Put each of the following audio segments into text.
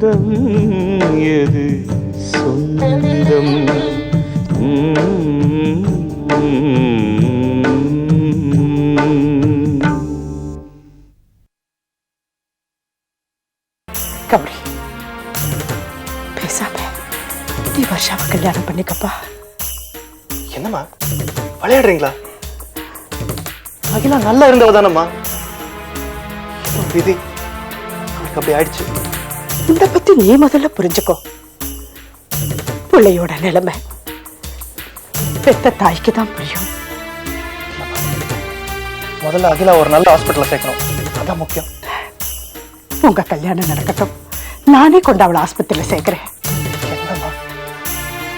பந்தம் எது? சொந்தம். கௌரி பேசாம நீ வருஷாவை கல்யாணம் பண்ணிக்கப்பா. என்னம்மா? விளையாடுறீங்களா? அகிலா நல்லா இருந்தவ தானம்மா? விதி. அவனுக்கு அப்படி ஆயிடுச்சு. இந்த பத்தி நீ முதல்ல புரிஞ்சுக்கோ. பிள்ளையோட நிலைமை. பெத்த தாய்க்கு தான் புரியும். முதல்ல அகிலா ஒரு நல்ல ஹாஸ்பிட்டல்ல சேர்க்கணும். அதான் முக்கியம். உங்க கல்யாணம் நடக்கட்டும். நானே கொண்டு அவளை ஆஸ்பத்திரியில சேர்க்கிறேன்.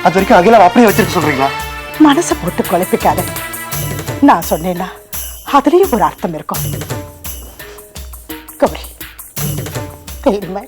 அது வரைக்கும் அகிலா அப்படியே வச்சிருக்க சொல்றீங்களா? மனசை போட்டு குழப்பிக்காத. நான் சொன்னேன்னா அதுலயும் ஒரு அர்த்தம் இருக்கும். கௌரி தெரியுமா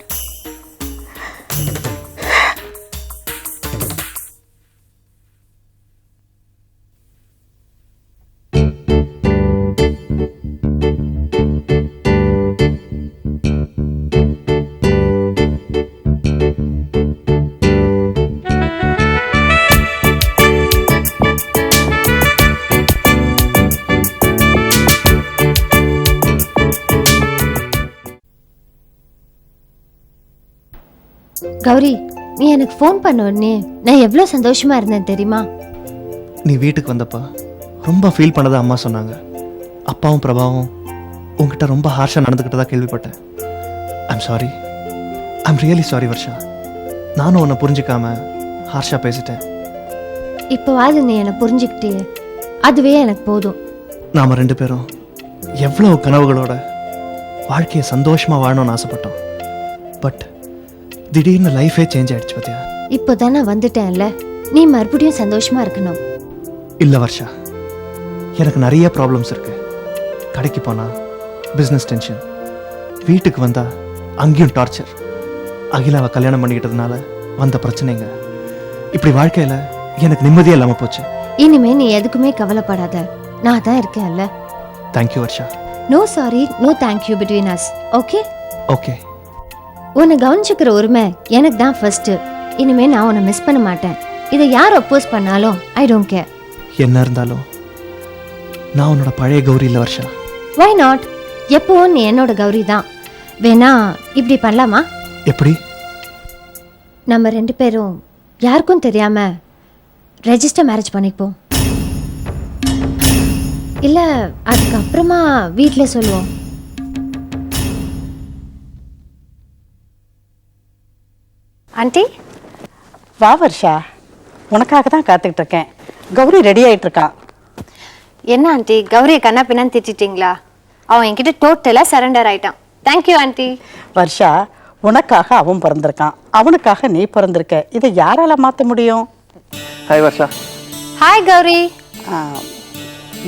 எனக்கு ஃபோன் பண்ண உடனே நான் எவ்வளோ சந்தோஷமா இருந்தேன் தெரியுமா? நீ வீட்டுக்கு வந்தப்ப ரொம்ப ஃபீல் பண்ணதா அம்மா சொன்னாங்க. அப்பாவும் பிரபாவும் உங்ககிட்ட ரொம்ப ஹார்ஷாக நடந்துக்கிட்டதா கேள்விப்பட்டேன். I'm sorry I'm really sorry Varsha. நானும் உன்னை புரிஞ்சுக்காம ஹார்ஷாக பேசிட்டேன். இப்போவாது நீ என்னை புரிஞ்சுக்கிட்டே அதுவே எனக்கு போதும். நாம ரெண்டு பேரும் எவ்வளோ கனவுகளோட வாழ்க்கையை சந்தோஷமா வாழணும்னு ஆசைப்பட்டோம். பட் திடீர்னு லைஃபே சேஞ்ச் ஆயிடுச்சு பார்த்தியா இப்போ தானே வந்துட்டேன்ல. நீ மறுபடியும் சந்தோஷமா இருக்கணும். இல்லை வர்ஷா எனக்கு நிறைய ப்ராப்ளம்ஸ் இருக்கு. கடைக்கு போனா பிஸ்னஸ் டென்ஷன் வீட்டுக்கு வந்தா அங்கேயும் டார்ச்சர் அகிலாவை கல்யாணம் பண்ணிக்கிட்டதுனால வந்த பிரச்சனைங்க. இப்படி வாழ்க்கையில எனக்கு நிம்மதியே இல்லாமல் போச்சு. இனிமே நீ எதுக்குமே கவலைப்படாத. நான் தான் இருக்கேன்ல. Thank you Varsha. No sorry no thank you between us okay okay உன்னை கவனிச்சுக்கிற உரிமை எனக்கு தான் ஃபர்ஸ்ட் இனிமே நான் உன்னை மிஸ் பண்ண மாட்டேன். இதை யார் அப்போஸ் பண்ணாலும் ஐ டோன்ட் கேர் என்ன இருந்தாலும் நான் உன்னோட பழைய கௌரி இல்லை வர்ஷா. வை நாட் எப்பவும் நீ என்னோட கௌரி தான். வேணா இப்படி பண்ணலாமா? எப்படி? நம்ம ரெண்டு பேரும் யாருக்கும் தெரியாம ரெஜிஸ்டர் மேரேஜ் பண்ணிப்போம். இல்ல அதுக்கப்புறமா வீட்டில் சொல்லுவோம். ஆண்டி? வா வர்ஷா. உனக்காக தான் காத்துக்கிட்டு இருக்கேன் கௌரி ரெடி ஆயிட்டு இருக்கா என்ன ஆண்டி? கௌரியை கண்ணா பின்னான்னு திட்டிட்டீங்களா? அவன் என்கிட்ட டோட்டலாக சரண்டர் ஆயிட்டான். Thank you aunty. வர்ஷா உனக்காக அவன் பிறந்திருக்கான். அவனுக்காக நீ பிறந்திருக்க. இதை யாரால மாத்த முடியும்? ஹாய் வர்ஷா. ஹாய் கௌரி.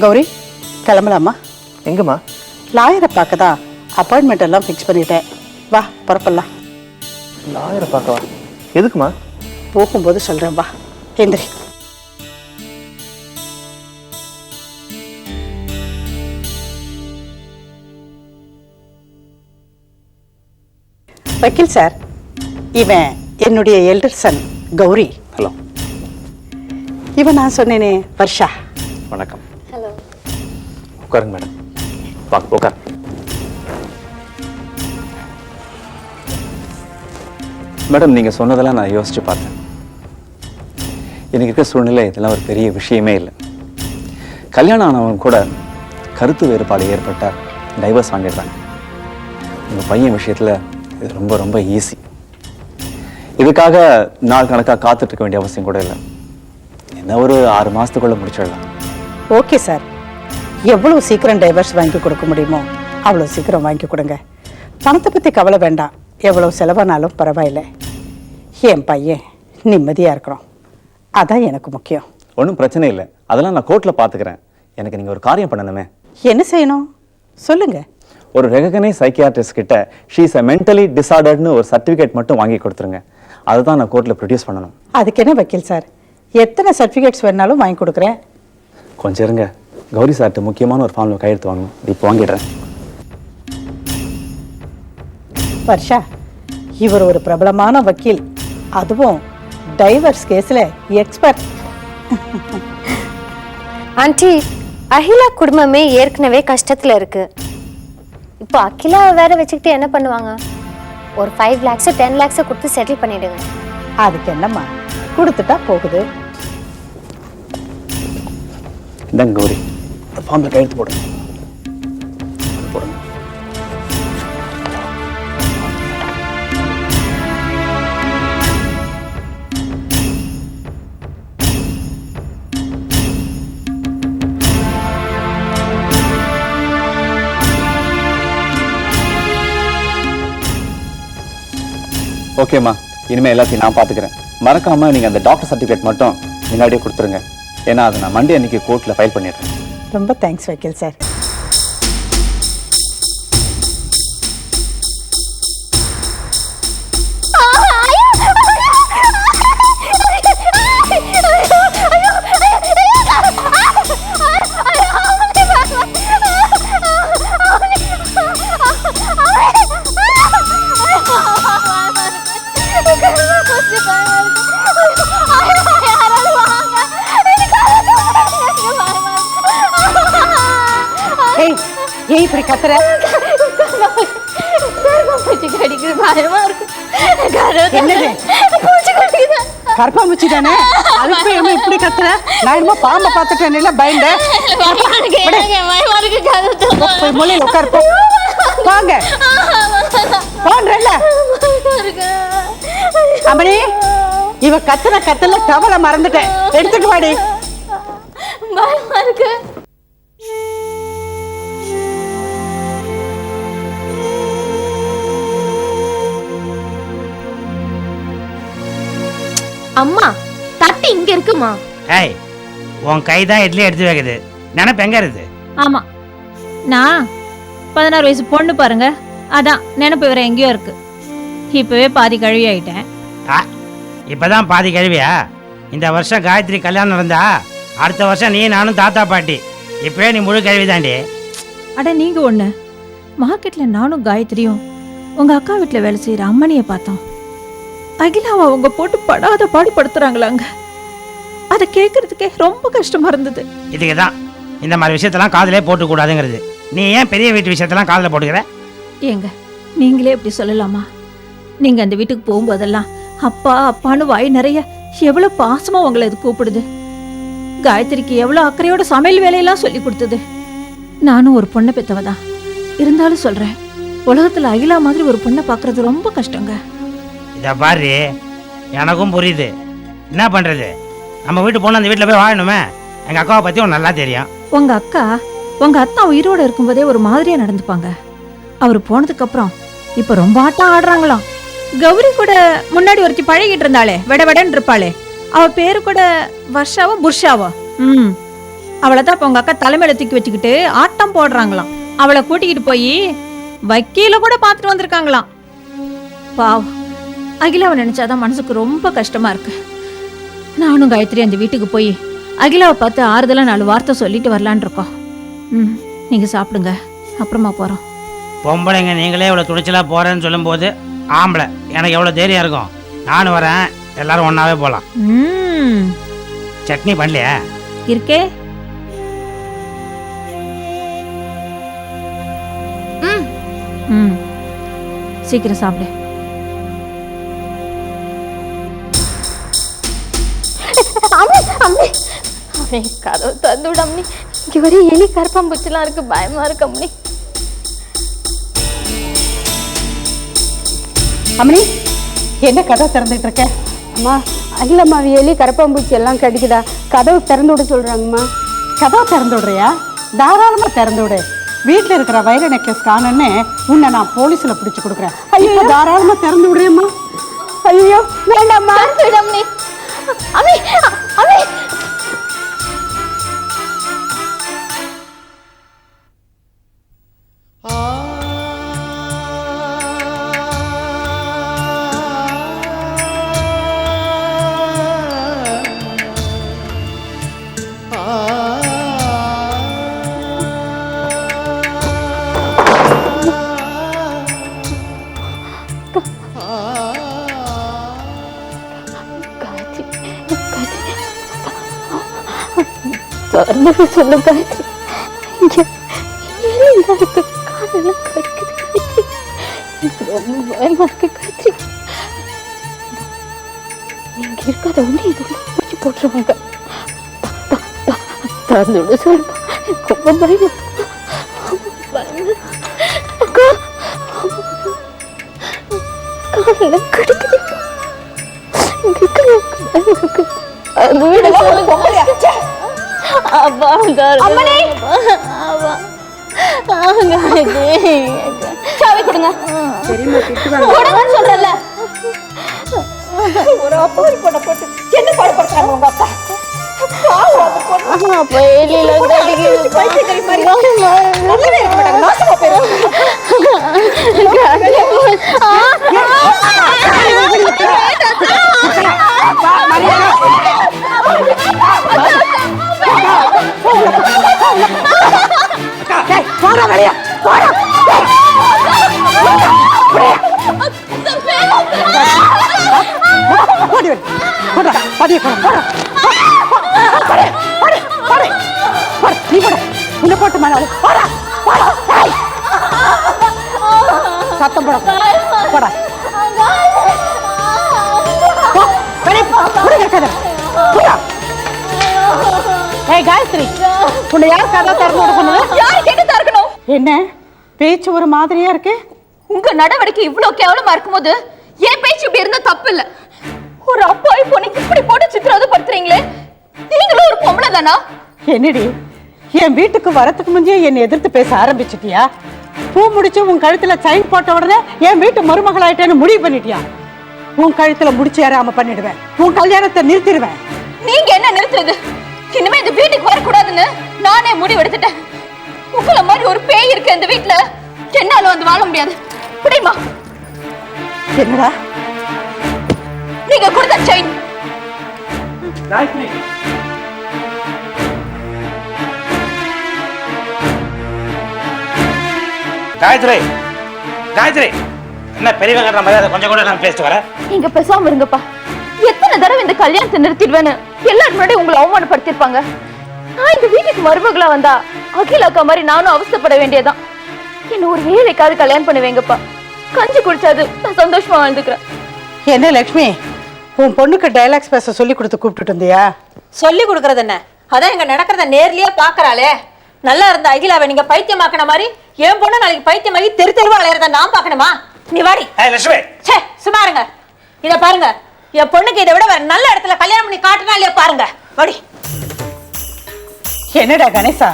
கௌரி கிளம்பலாமா? எங்கம்மா? லாயரை பார்க்க தான் அப்பாயின்மெண்ட் எல்லாம் ஃபிக்ஸ் பண்ணிட்டேன். வா புறப்படலாம். லாயரை பார்க்கவா? எதுக்குமா போகும்போது சொல்றேன் வா எந்திரி. வக்கீல் சார் இவன் என்னுடைய எல்டர் சன் கௌரி. ஹலோ. இவன் நான் சொன்னேனே வர்ஷா. வணக்கம். ஹலோ. உட்காருங்க மேடம். வாங்க உட்கார். மேடம் நீங்கள் சொன்னதெல்லாம் நான் யோசிச்சு பார்த்தேன். எனக்கு இருக்க சூழ்நிலை இதெல்லாம் ஒரு பெரிய விஷயமே இல்லை. கல்யாணம் ஆனவங்க கூட கருத்து வேறுபாடு ஏற்பட்டால் டைவர்ஸ் வாங்கிடுறாங்க. உங்கள் பையன் விஷயத்தில் இது ரொம்ப ரொம்ப ஈஸி இதுக்காக நாள் கணக்காக காத்துட்டு இருக்க வேண்டிய அவசியம் கூட இல்லை. என்ன ஒரு ஆறு மாதத்துக்குள்ளே முடிச்சிடலாம். Okay sir. எவ்வளவு சீக்கிரம் டைவர்ஸ் வாங்கி கொடுக்க முடியுமோ அவ்வளோ சீக்கிரம் வாங்கி கொடுங்க. பணத்தை பற்றி கவலை வேண்டாம். எவ்வளவு செலவானாலும் பரவாயில்லை. என் பையன் நிம்மதியாக இருக்கிறோம் அதான் எனக்கு முக்கியம். ஒன்றும் பிரச்சனை இல்லை. அதெல்லாம் நான் கோர்ட்டில் பார்த்துக்கிறேன் எனக்கு நீங்கள் ஒரு காரியம் பண்ணணுமே. என்ன செய்யணும்? சொல்லுங்க. ஒரு ரெகனைஸ் சைக்கியாட்ரிஸ்ட் கிட்ட ஷீஸ் அ மென்டலி டிசார்டர்ட்னு ஒரு சர்டிஃபிகேட் மட்டும் வாங்கி கொடுத்துருங்க. அதை தான் நான் கோர்ட்டில் ப்ரொடியூஸ் பண்ணணும். அதுக்கு என்ன வக்கீல் சார்? எத்தனை சர்டிஃபிகேட்ஸ் வேணாலும் வாங்கி கொடுக்குறேன்? கொஞ்சம் இருங்க. கௌரி சார்ட்டு முக்கியமான ஒரு ஃபார்மில் கையெழுத்து வாங்கணும். இப்போ வாங்கிடுறேன். வர்ஷா இவர் ஒரு பிரபலமான வக்கீல். அதுவும் டைவர்ஸ் கேஸ்ல எக்ஸ்பர்ட் ஆண்டி அகிலா குடும்பமே ஏற்கனவே கஷ்டத்துல இருக்கு. இப்போ அகிலாவை வேற வச்சுக்கிட்டு என்ன பண்ணுவாங்க? ஒரு ஃபைவ் லேக்ஸோ டென் லேக்ஸோ கொடுத்து செட்டில் பண்ணிடுங்க. அதுக்கு என்னம்மா? கொடுத்துட்டா போகுது. இந்தாங்க கௌரி ஃபார்மில் கையெழுத்து போடுங்க ஓகேம்மா. இனிமேல் எல்லாத்தையும் நான் பார்த்துக்கிறேன் மறக்காம நீங்க அந்த டாக்டர் சர்டிஃபிகேட் மட்டும் முன்னாடியே கொடுத்துருங்க. ஏன்னா அதை நான் மண்டே அன்னைக்கு கோர்ட்டில் ஃபைல் பண்ணிடுறேன். ரொம்ப தேங்க்ஸ் வைக்கல் சார். ஏய் இப்படி கத்துற. என்னது? கருப்பாம்பூச்சி தானே? அதுக்கு என்ன இப்படி கத்துற? நான் என்னமோ பாம்பை பார்த்துட்டேன் இல்ல பயந்தேன் போய் மூலையில உட்காரு வாங்க போன்றல்ல. அமணி இவ கத்துன கத்துல தவளை மறந்துட்டேன். எடுத்துட்டு வாடி. அம்மா தட்டு இங்க இருக்குமா? ஏய் உன் கை தான் இட்லி எடுத்து வைக்குது. நினப்பு எங்க இருக்குது? ஆமா. நான் பதினாறு வயசு பொண்ணு பாருங்க. அதான் நினப்பு வேற எங்கேயோ இருக்கு. இப்பவே பாதி கழுவி ஆயிட்டேன் ஆ இப்பதான் பாதி கழுவியா? இந்த வருஷம் காயத்ரி கல்யாணம் நடந்தா அடுத்த வருஷம் நீ நானும் தாத்தா பாட்டி. இப்பவே நீ முழு கழுவி தாண்டி அட நீங்க ஒண்ணு. மார்க்கெட்ல நானும் காயத்ரியும் உங்க அக்கா வீட்டுல வேலை செய்யற அம்மனிய பார்த்தோம். அகிலாவை அவங்க போட்டு படாத பாடுபடுத்துறாங்களாங்க. அதை கேட்கறதுக்கே ரொம்ப கஷ்டமா இருந்தது. இதுக்கு தான் இந்த மாதிரி விஷயத்தெல்லாம் காதிலே போட்டுக்கூடாதுங்கிறது. நீ ஏன் பெரிய வீட்டு விஷயத்தெல்லாம் காதில் போட்டுக்கிற? ஏங்க நீங்களே இப்படி சொல்லலாமா? நீங்க அந்த வீட்டுக்கு போகும்போதெல்லாம் அப்பா அப்பான்னு வாய் நிறைய எவ்வளவு பாசமா உங்களை இது கூப்பிடுது. காயத்ரிக்கு எவ்வளவு அக்கறையோட சமையல் வேலையெல்லாம் சொல்லி கொடுத்தது. நானும் ஒரு பொண்ணை பெத்தவதான். இருந்தாலும் சொல்றேன் உலகத்துல அகிலா மாதிரி ஒரு பொண்ணை பார்க்கறது ரொம்ப கஷ்டங்க. இதை பாரு எனக்கும் புரியுது. என்ன பண்ணுறது நம்ம வீட்டு பொண்ணு அந்த வீட்டில் போய் வாழணுமே. எங்கள் அக்காவை பற்றி உனக்கு நல்லா தெரியும். உங்க அக்கா உங்க அத்தா உயிரோட இருக்கும்போதே ஒரு மாதிரியா நடந்துப்பாங்க. அவர் போனதுக்கு அப்புறம் இப்ப ரொம்ப ஆட்டம் ஆடுறாங்களாம். கௌரி கூட முன்னாடி ஒருத்தி பழகிட்டு இருந்தாளே வெட வெடன்னு இருப்பாளே. அவ பேரு கூட வர்ஷாவோ புர்ஷாவோ? ம். அவளை தான் இப்ப உங்க அக்கா தலைமையில தூக்கி வச்சுக்கிட்டு ஆட்டம் போடுறாங்களாம். அவளை கூட்டிக்கிட்டு போய் வக்கீல கூட பார்த்துட்டு வந்திருக்காங்களாம். பாவம். அகிலாவை நினைச்சாதான் மனசுக்கு ரொம்ப கஷ்டமா இருக்கு. நானும் காயத்ரி அந்த வீட்டுக்கு போய் அகிலாவை பார்த்து ஆறுதலா நாலு வார்த்தை சொல்லிட்டு வரலான்னு இருக்கோம். ம் நீங்க சாப்பிடுங்க. அப்புறமா போறோம். பொம்பளைங்க நீங்களே இவ்வளோ துணிச்சலாக போகிறேன்னு சொல்லும்போது ஆம்பளை எனக்கு எவ்வளோ தைரியம் இருக்கும்? நானும் வரேன் எல்லாரும் ஒன்றாவே போகலாம் ம். சட்னி பண்ணலையா? இருக்கே. ம். சீக்கிரம் சாப்பிடு. கதவு தந்து விட இங்க வரை எலி கரப்பாம்பூச்சிலாம் இருக்கு பயமா இருக்கு அம்மி அம்மணி என்ன கதை திறந்துட்டு இருக்க? அம்மா இல்லைம்மா எலி கரப்பாம்பூச்சி எல்லாம் கடிக்குதா? கதவு திறந்து விட சொல்கிறாங்கம்மா கதவை திறந்து விடுறியா தாராளமா திறந்து விடு வீட்டுல இருக்கிற வைர நெக்லஸ் காணுன்னு உன்னை நான் போலீஸ்ல பிடிச்சு கொடுக்குறேன். ஐயோ. தாராளமா திறந்து விடுறியம்மா ஐயோ வேண்டாம்மா. திறந்து அம்மி அம்மி திறந்து சொல்லு காயத்ரி இங்க எலிலாம் காலெல்லாம் கடிக்குது காயத்ரி எனக்கு ரொம்ப பயமா இருக்கு காயத்ரி நீங்க இருக்காத இது பிடிச்சி போட்டுருவாங்க. திறந்து விட எனக்கு ரொம்ப பயமா அக்கா காலெல்லாம் அப்பா அம்மனே! சாவி கொடுங்க. கொடுங்கன்னு சொல்றல ஒரு அப்பா போட்டு என்ன போட போட்டாங்க உங்க அப்பா? அப்பா ஏய் காயத்ரி. உன்னை யார் கதை திறந்து விட சொன்னது யார் கேட்டு தரக்கணும் என்ன? பேச்சு ஒரு மாதிரியா இருக்கு? உங்க நடவடிக்கை இவ்ளோ கேவலமா இருக்கும்போது என் பேச்சு இப்படி இருந்தா தப்பு இல்ல ஒரு அப்பாவி பொண்ணுக்கு இப்படி போட்டு சித்திரவதை படுத்துறீங்களே நீங்களும் ஒரு பொம்பளை தானா? என்னடி என் வீட்டுக்கு வரதுக்கு முந்தைய என்னை எதிர்த்து பேச ஆரம்பிச்சிட்டியா? பூ முடிச்சு உன் கழுத்துல செயின் போட்ட உடனே என் வீட்டு மருமகளாயிட்டேன்னு முடிவு பண்ணிட்டியா? உன் கழுத்துல முடிச்சு ஏறாம பண்ணிடுவேன். உன் கல்யாணத்தை நிறுத்திடுவேன். நீங்க என்ன நிறுத்துறது? இனிமே இந்த வீட்டுக்கு வரக்கூடாதுன்னு நானே முடிவு எடுத்துட்டேன். உங்கள மாதிரி ஒரு பேய் இருக்கு இந்த வீட்டுல. என்னால வந்து வாழ முடியாது. புரியுமா? என்னடா? நீங்க கொடுத்த செயின் காயத்ரி காயத்ரி. என்ன பெரியவங்க கட்டுற மரியாதை கொஞ்சம் கூட நான் பேசிட்டு வரேன். நீங்க பேசாம இருங்கப்பா. எத்தனை தடவை இந்த கல்யாணத்தை நிறுத்திடுவேன்னு எல்லாரும் முன்னாடி உங்களை அவமானப்படுத்திருப்பாங்க நான் இந்த வீட்டுக்கு மருமகளா வந்தா அகில அக்கா மாதிரி நானும் அவஸ்தைப்பட வேண்டியதான் என்ன ஒரு ஏழைக்காவது கல்யாணம் பண்ணுவேங்கப்பா. கஞ்சி குடிச்சாது நான் சந்தோஷமா வாழ்ந்துக்கிறேன். என்ன லக்ஷ்மி உன் பொண்ணுக்கு டைலாக்ஸ் பேச சொல்லி கொடுத்து கூப்பிட்டுட்டு இருந்தியா சொல்லி கொடுக்கறது என்ன? அதான் இங்க நடக்கிறத நேர்லயே பாக்குறாளே நல்லா இருந்த அகிலாவை நீங்க பைத்தியமாக்கின மாதிரி என் பொண்ணு நாளைக்கு பைத்தியமாகி தெரு தெருவா அலையறத நான் பார்க்கணுமா? நீ வாடி. லட்சுமி ச்சே சும்மா இருங்க. இத பாருங்க. என் பொண்ணுக்கு இதை விட வேற நல்ல இடத்துல கல்யாணம் பண்ணி காட்டினா இல்லையா பாருங்க. வாடி. என்னடா கணேசா?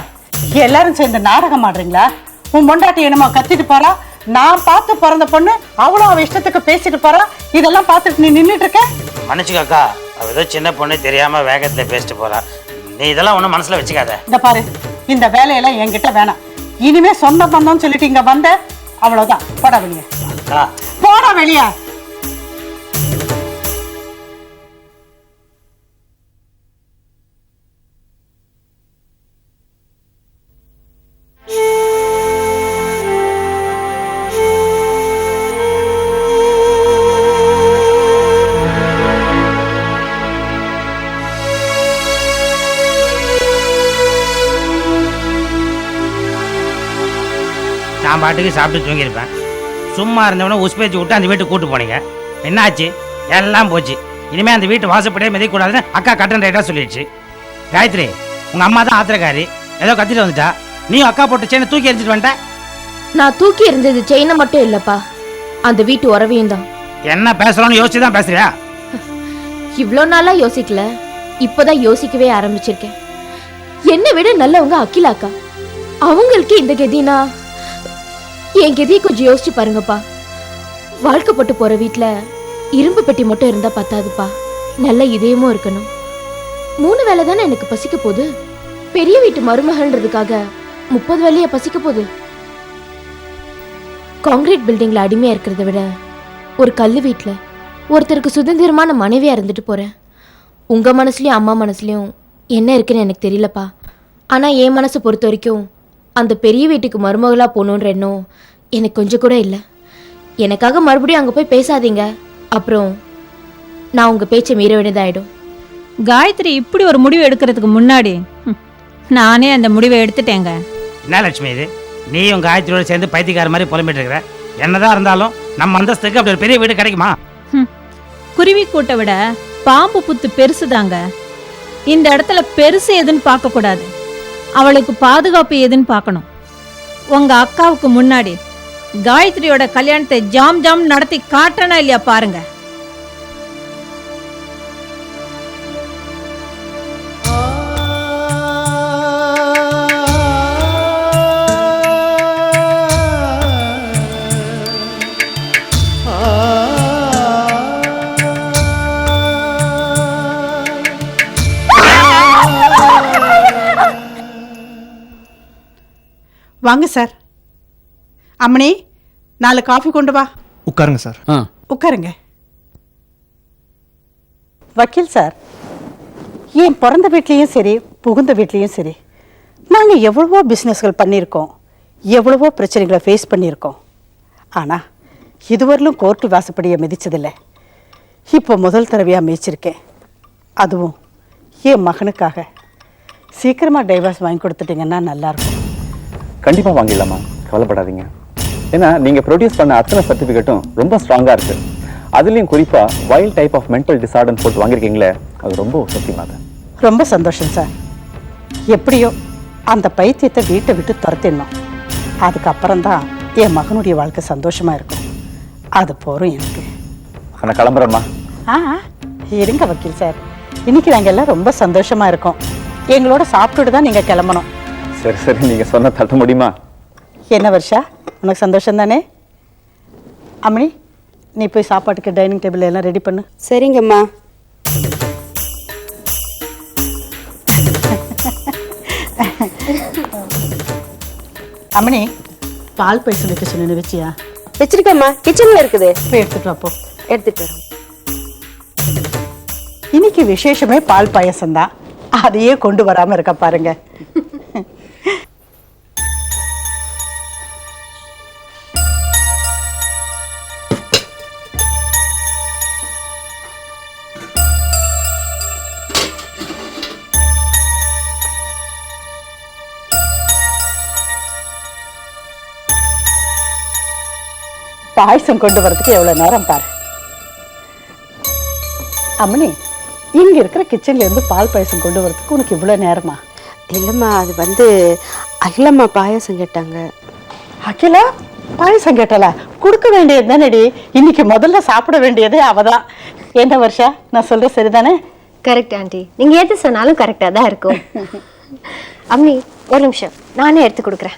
எல்லாரும் சேர்ந்து நாடகம் ஆடுறீங்களா? உன் பொண்டாட்டி என்னமோ கத்திட்டு போறா? நான் பார்த்து பிறந்த பொண்ணு அவளும் அவ இஷ்டத்துக்கு பேசிட்டு போறா? இதெல்லாம் பார்த்துட்டு நீ நின்னுட்டு இருக்க? மன்னிச்சுக்க அக்கா. அவ ஏதோ சின்ன பொண்ணு தெரியாம வேகத்துல பேசிட்டு போறா. நீ இதெல்லாம் ஒன்றும் மனசுல வச்சுக்காத. இந்த பாரு இந்த வேலையெல்லாம் என்கிட்ட வேணாம். இனிமே சொந்த பந்தம்னு சொல்லிட்டு இங்க வந்த அவ்வளவுதான். போடா வெளியே. போடா வெளியே. நான் பாட்டுக்கு சாப்பிட்டு தூங்கியிருப்பேன். சும்மா இருந்தவன உஸ்பேச்சு விட்டு அந்த வீட்டுக்கு கூட்டு போனீங்க. என்னாச்சு? எல்லாம் போச்சு. இனிமே அந்த வீட்டு வாசப்படியே மிதிக்கூடாதுன்னு அக்கா கட்டன் ரைட்டாக சொல்லிடுச்சு. காயத்ரி உங்க அம்மா தான் ஆத்திரக்காரி. ஏதோ கத்திட்டு வந்துட்டா. நீயும் அக்கா போட்டு செயினை தூக்கி எரிஞ்சிட்டு வந்துட்ட? நான் தூக்கி இருந்தது செயினை மட்டும் இல்லப்பா. அந்த வீட்டு உறவையும் தான். என்ன பேசுறோம்னு யோசிச்சு தான் பேசுறியா? இவ்வளோ நாளா யோசிக்கல. இப்போதான் யோசிக்கவே ஆரம்பிச்சிருக்கேன். என்னை விட நல்லவங்க அகிலாக்கா. அவங்களுக்கு இந்த கதினா? என் கதையை கொஞ்சம் யோசிச்சு பாருங்கப்பா. வாழ்க்கைப்பட்டு போற வீட்டுல இரும்பு பெட்டி மட்டும் இருந்தா பத்தாதுப்பா. நல்ல இதயமும் இருக்கணும். மூணு வேளை தானே எனக்கு பசிக்க போகுது? பெரிய வீட்டு மருமகன்றதுக்காக முப்பது வேலைய பசிக்க போகுது? காங்கிரீட் பில்டிங்ல அடிமையா இருக்கிறத விட ஒரு கல் வீட்டில் ஒருத்தருக்கு சுதந்திரமான மனைவியா இருந்துட்டு போறேன். உங்க மனசுலயும் அம்மா மனசுலயும் என்ன இருக்குன்னு எனக்கு தெரியலப்பா. ஆனா என் மனசை பொறுத்த வரைக்கும் அந்த பெரிய வீட்டுக்கு மருமகளா போகணுன்ற எண்ணம் எனக்கு கொஞ்சம் கூட இல்லை. எனக்காக மறுபடியும் அங்க போய் பேசாதீங்க. அப்புறம் நான் உங்க பேச்சை மீற வேண்டியதாயிடும். காயத்ரி இப்படி ஒரு முடிவு எடுக்கிறதுக்கு முன்னாடி ம், நானே அந்த முடிவை எடுத்துட்டேங்க. என்ன லட்சுமி இது? நீயும் காயத்ரியோட சேர்ந்து பைத்தியக்கார மாதிரி புலம்பிட்டு இருக்கிற என்னதான் இருந்தாலும் நம்ம அந்தஸ்துக்கு அப்படி ஒரு பெரிய வீடு கிடைக்குமா? குருவி கூட்டை விட பாம்பு புத்து பெருசுதாங்க. இந்த இடத்துல பெருசு எதுன்னு பார்க்க கூடாது அவளுக்கு பாதுகாப்பு எதுன்னு பார்க்கணும். உங்க அக்காவுக்கு முன்னாடி காயத்ரியோட கல்யாணத்தை ஜாம் ஜாம் நடத்தி காட்டனா இல்லையா பாருங்க. வாங்க சார். அம்மணி நாலு காஃபி கொண்டு வா. உட்காருங்க சார். உட்காருங்க. வக்கீல் சார். என் பிறந்த வீட்லேயும் சரி புகுந்த வீட்லேயும் சரி நாங்கள் எவ்வளவோ பிஸ்னஸ்கள் பண்ணியிருக்கோம் எவ்வளவோ பிரச்சனைகளை ஃபேஸ் பண்ணியிருக்கோம். ஆனால் இதுவரையிலும் கோர்ட்டு வாசப்படியை மிதிச்சதில்லை. இப்போ முதல் தடவையாக மிதிச்சிருக்கேன். அதுவும் என் மகனுக்காக. சீக்கிரமாக டைவர்ஸ் வாங்கி கொடுத்துட்டீங்கன்னா நல்லாயிருக்கும் கண்டிப்பாக வாங்கிடலாமா? கவலைப்படாதீங்க. ஏன்னா நீங்கள் ப்ரொடியூஸ் பண்ண அத்தனை சர்டிஃபிகேட்டும் ரொம்ப ஸ்ட்ராங்காக இருக்குது அதுலேயும் குறிப்பாக வைல்ட் டைப் ஆஃப் மென்டல் டிசார்டர்னு போட்டு வாங்கியிருக்கீங்களே அது ரொம்ப சத்தியமாக ரொம்ப சந்தோஷம் சார் எப்படியோ அந்த பைத்தியத்தை வீட்டை விட்டு துரத்திடணும். அதுக்கப்புறம் தான் என் மகனுடைய வாழ்க்கை சந்தோஷமா இருக்கும். அது போகிறோம் எனக்கு. நான் கிளம்புறேம்மா. ஆ இருங்க வக்கீல் சார் இன்னைக்கு நாங்கள் எல்லாம் ரொம்ப சந்தோஷமா இருக்கோம். எங்களோட சாப்பிட்டுட்டு தான் நீங்கள் கிளம்பணும். சரி சரி நீங்கள் சொன்ன தட்ட முடியுமா? என்ன வருஷா? உனக்கு சந்தோஷம் தானே? அம்மணி நீ போய் சாப்பாட்டுக்கு டைனிங் டேபிள் எல்லாம் ரெடி பண்ணு. சரிங்கம்மா. அம்மணி பால் பைசல் வைக்க சொன்னு வச்சியா? வச்சிருக்கேம்மா. கிச்சன்ல இருக்குது. போய் எடுத்துட்டு வா போ. எடுத்துட்டு வரேன் இன்னைக்கு விசேஷமே பால் பாயசம் தான் அதையே கொண்டு வராம இருக்க பாருங்க. பாயசம் கொண்டு வரதுக்கு எவ்வளவு நேரம் பாரு. அம்மனி இங்க இருக்கிற கிச்சன்ல இருந்து பால் பாயசம் கொண்டு வரதுக்கு உனக்கு இவ்வளவு நேரமா? இல்லைம்மா அது வந்து அகிலம்மா பாயாசம் கேட்டாங்க. அகிலா? பாயசம் கேட்டல. கொடுக்க வேண்டியது தானடி. இன்னைக்கு முதல்ல சாப்பிட வேண்டியதே அவதான். என்ன வருஷா நான் சொல்றது சரிதானே? கரெக்ட் ஆண்டி நீங்க எது சொன்னாலும் கரெக்டா தான் இருக்கும். அம்மி ஒரு நிமிஷம். நானே எடுத்து கொடுக்குறேன்.